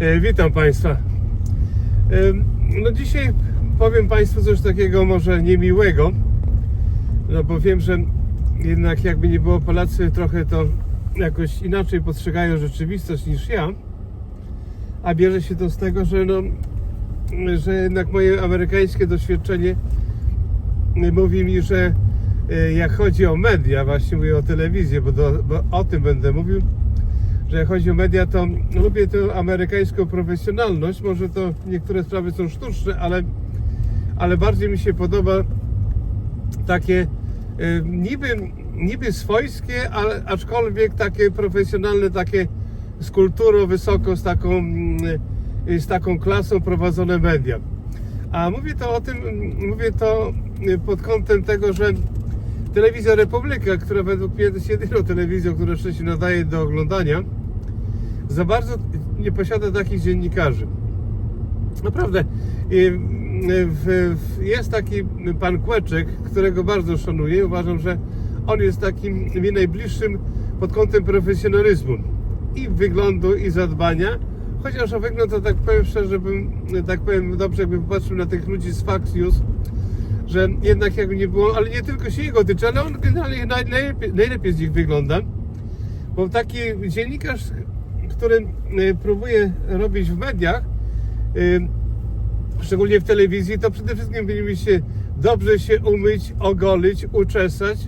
E, Witam Państwa. Em, No dzisiaj powiem Państwu coś takiego może niemiłego, no bo wiem, że jednak jakby nie było Polacy trochę to jakoś inaczej postrzegają rzeczywistość niż ja, a bierze się to z tego, że no, że jednak moje amerykańskie doświadczenie mówi mi, że e, jak chodzi o media, właśnie mówię o telewizji, bo, do, bo o tym będę mówił, że chodzi o media, to lubię tę amerykańską profesjonalność. Może to niektóre sprawy są sztuczne, ale, ale bardziej mi się podoba takie e, niby, niby swojskie, ale aczkolwiek takie profesjonalne, takie z kulturą wysoko, z taką, mm, z taką klasą prowadzone media. A mówię to o tym, mówię to e, pod kątem tego, że Telewizja Republika, która według mnie jest jedyną telewizją, która jeszcze się nadaje do oglądania, za bardzo nie posiada takich dziennikarzy. Naprawdę. W, jest taki pan Kłeczek, którego bardzo szanuję. Uważam, że on jest takim mi najbliższym pod kątem profesjonalizmu i wyglądu, i zadbania. Chociaż o wygląd to tak powiem szczerze, bym, tak powiem dobrze, jakbym popatrzył na tych ludzi z News, że jednak jakby nie było, ale nie tylko się jego tyczy, ale on generalnie naj- najlepiej, najlepiej z nich wygląda. Bo taki dziennikarz, który y, próbuje robić w mediach, y, szczególnie w telewizji, to przede wszystkim powinien się dobrze się umyć, ogolić, uczesać,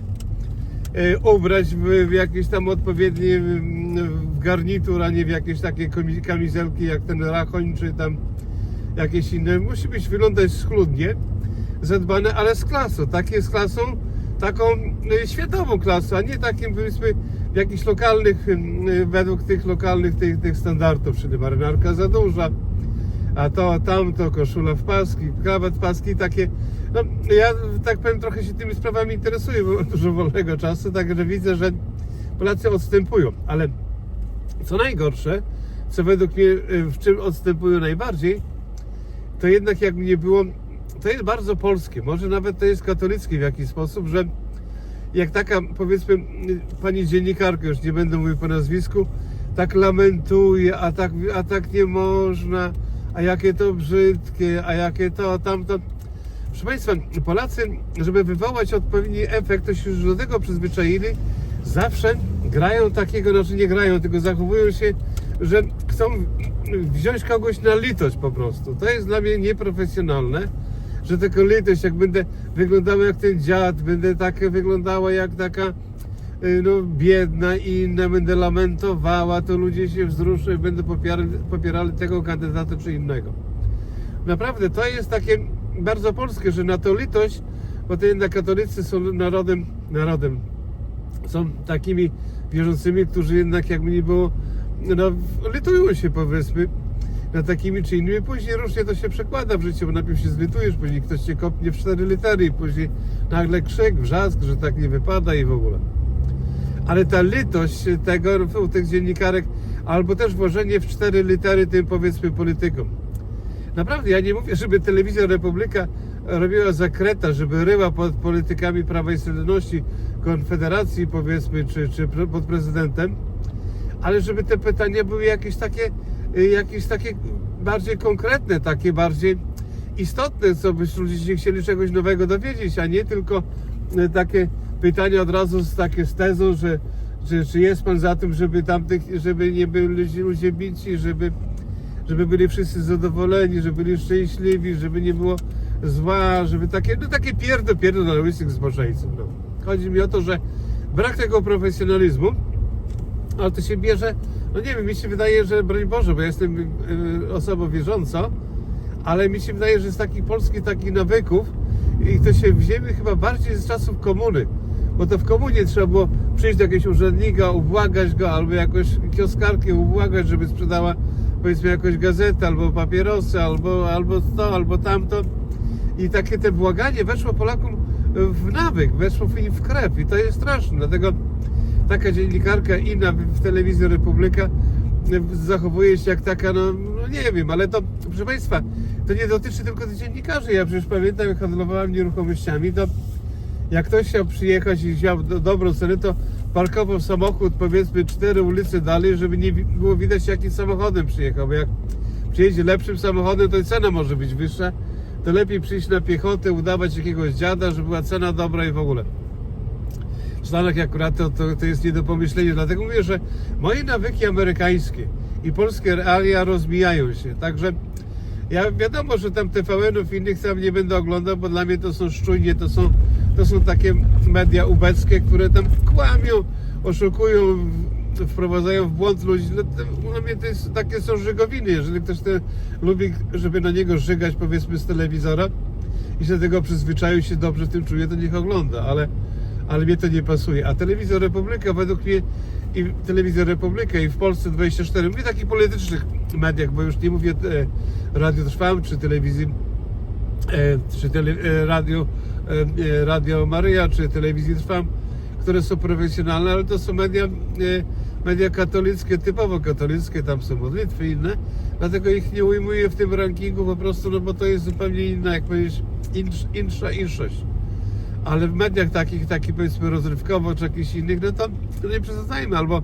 y, ubrać w, jakieś tam odpowiedni w garnitur, a nie w jakieś takie kamizelki jak ten rachoń, czy tam jakieś inne. Musi być wyglądać schludnie, zadbane, ale z klasą. Takie z klasą, taką światową klasą, a nie takim powiedzmy w jakichś lokalnych, y, według tych lokalnych tych, tych standardów, czyli marynarka za duża, a to tamto, koszula w paski, krawat paski, takie. No, ja tak powiem, trochę się tymi sprawami interesuję, bo mam dużo wolnego czasu, także widzę, że Polacy odstępują, ale co najgorsze, co według mnie y, w czym odstępują najbardziej, to jednak jakby nie było, to jest bardzo polskie, może nawet to jest katolickie w jakiś sposób, że jak taka powiedzmy pani dziennikarka, już nie będę mówił po nazwisku, tak lamentuje, a tak, a tak nie można, a jakie to brzydkie, a jakie to, tamto. Proszę Państwa, Polacy, żeby wywołać odpowiedni efekt, to się już do tego przyzwyczaili, zawsze grają takiego, znaczy nie grają, tylko zachowują się, że chcą wziąć kogoś na litość po prostu. To jest dla mnie nieprofesjonalne, że tylko litość, jak będę wyglądała jak ten dziad, będę tak wyglądała jak taka y, no, biedna i inna, będę lamentowała, to ludzie się wzruszą i będą popierali, popierali tego kandydata czy innego. Naprawdę to jest takie bardzo polskie, że na tą litość, bo to jednak katolicy są narodem, narodem, są takimi wierzącymi, którzy jednak jakby nie było, no litują się powiedzmy nad takimi czy innymi, później różnie to się przekłada w życiu, bo najpierw się zlitujesz, później ktoś cię kopnie w cztery litery i później nagle krzyk, wrzask, że tak nie wypada i w ogóle. Ale ta litość tego u tych dziennikarek, albo też włożenie w cztery litery tym powiedzmy politykom. Naprawdę, ja nie mówię, żeby telewizja Republika robiła zakreta, żeby ryła pod politykami Prawa i Sprawiedliwości, Konfederacji powiedzmy, czy, czy pod prezydentem, ale żeby te pytania były jakieś takie, jakieś takie bardziej konkretne, takie bardziej istotne, co by ludzie się chcieli czegoś nowego dowiedzieć, a nie tylko y, takie pytania od razu z takie z tezą, że czy, czy jest pan za tym, żeby tamtych, żeby nie byli ludzie bici, żeby żeby byli wszyscy zadowoleni, żeby byli szczęśliwi, żeby nie było zła, żeby takie, no takie pierdo, pierdo dla łysych zboczeńców. No. Chodzi mi o to, że brak tego profesjonalizmu, ale to się bierze, no nie wiem, mi się wydaje, że broń Boże, bo ja jestem y, osobą wierzącą, ale mi się wydaje, że z takich polskich takich nawyków i to się wzięły chyba bardziej z czasów komuny. Bo to w komunie trzeba było przyjść do jakiegoś urzędnika, ubłagać go, albo jakąś kioskarkę ubłagać, żeby sprzedała powiedzmy jakąś gazetę, albo papierosy, albo, albo to, albo tamto. I takie te błaganie weszło Polakom w nawyk, weszło im w krew i to jest straszne. Dlatego taka dziennikarka inna w telewizji Republika zachowuje się jak taka, no, no nie wiem, ale to, proszę Państwa, to nie dotyczy tylko tych dziennikarzy. Ja przecież pamiętam, jak handlowałem nieruchomościami, to jak ktoś chciał przyjechać i wziął do, dobrą cenę, to parkował samochód powiedzmy cztery ulice dalej, żeby nie było widać jakim samochodem przyjechał, bo jak przyjedzie lepszym samochodem, to cena może być wyższa. To lepiej przyjść na piechotę, udawać jakiegoś dziada, żeby była cena dobra i w ogóle. Stanach akurat to, to, to jest nie do pomyślenia. Dlatego mówię, że moje nawyki amerykańskie i polskie realia rozmijają się. Także ja wiadomo, że tam TVN-ów innych tam nie będę oglądał, bo dla mnie to są szczujnie, to są, to są takie media ubeckie, które tam kłamią, oszukują, wprowadzają w błąd ludzi. No, dla mnie to jest, takie są żygowiny. Jeżeli ktoś te, lubi, żeby na niego żygać powiedzmy z telewizora i się do tego przyzwyczaił się dobrze w tym czuje, to niech ogląda, ale, ale mnie to nie pasuje. A Telewizor Republika według mnie i Telewizja Republika i w Polsce 24, mówię takich politycznych mediach, bo już nie mówię e, Radio Trwam czy telewizji e, czy tele, e, radio, e, e, radio Maryja, czy telewizji Trwam, które są profesjonalne, ale to są media, e, media katolickie, typowo katolickie, tam są modlitwy inne, dlatego ich nie ujmuję w tym rankingu po prostu, no bo to jest zupełnie inna, jak powiedzieć, insz, insza inszość. Ale w mediach takich, takich powiedzmy rozrywkowo, czy jakichś innych, no to, nie przesadzajmy, albo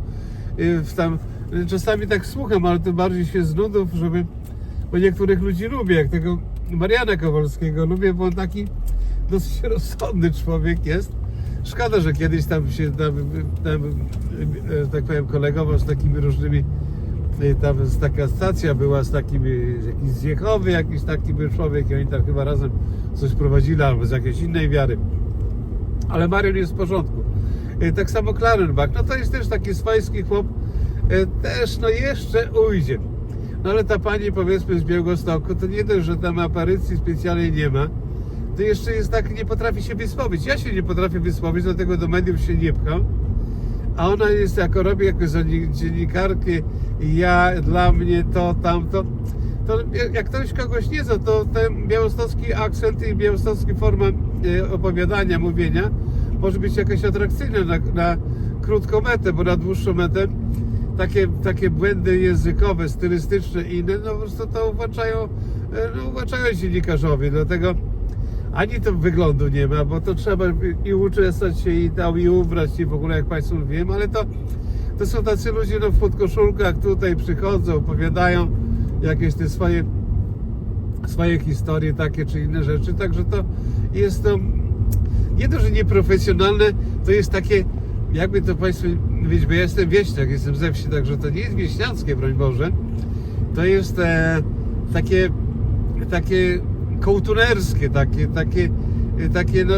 y, w tam, y, czasami tak słucham, ale to bardziej się z nudów, żeby, bo niektórych ludzi lubię, jak tego Mariana Kowalskiego lubię, bo taki dosyć rozsądny człowiek jest. Szkoda, że kiedyś tam się, tam, tam, e, tak powiem, kolegował z takimi różnymi, tam taka stacja była z takimi, jakiś jakiś taki był człowiek i oni tam chyba razem coś prowadzili, albo z jakiejś innej wiary. Ale Marion jest w porządku. E, Tak samo Klarenbach, no to jest też taki swojski chłop, e, też no jeszcze ujdzie. No ale ta pani powiedzmy z Białegostoku, to nie dość, że tam aparycji specjalnej nie ma, to jeszcze jest tak, nie potrafi się wysłowić. Ja się nie potrafię wysłowić, dlatego do mediów się nie pcham. A ona jest, jako robi jako dzienni- dziennikarkę, ja, dla mnie to, tamto. To jak ktoś kogoś nie zna, to ten białostocki akcent i białostocki forma opowiadania, mówienia może być jakaś atrakcyjna na, na krótką metę, bo na dłuższą metę takie, takie błędy językowe, stylistyczne i inne, no po prostu to uwłaczają, e, no, uwłaczają dlatego ani to wyglądu nie ma, bo to trzeba i uczesać się i tam i ubrać i w ogóle jak Państwu mówiłem, ale to, to są tacy ludzie no, w podkoszulkach tutaj przychodzą, opowiadają jakieś te swoje swoje historie takie czy inne rzeczy, także to jest to nie to, że nieprofesjonalne, to jest takie jakby to Państwo wiedzieć, bo ja jestem wieśniak, jestem ze wsi, także to nie jest wieśniackie, broń Boże to jest e, takie takie kołtunerskie, takie, takie, takie no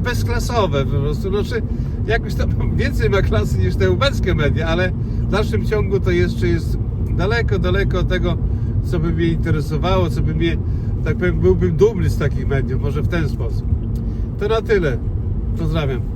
bezklasowe po prostu. Znaczy, jakoś tam więcej ma klasy niż te ubeckie media, ale w dalszym ciągu to jeszcze jest daleko, daleko od tego, co by mnie interesowało, co by mnie, tak powiem, byłbym dumny z takich mediów, może w ten sposób. To na tyle. Pozdrawiam.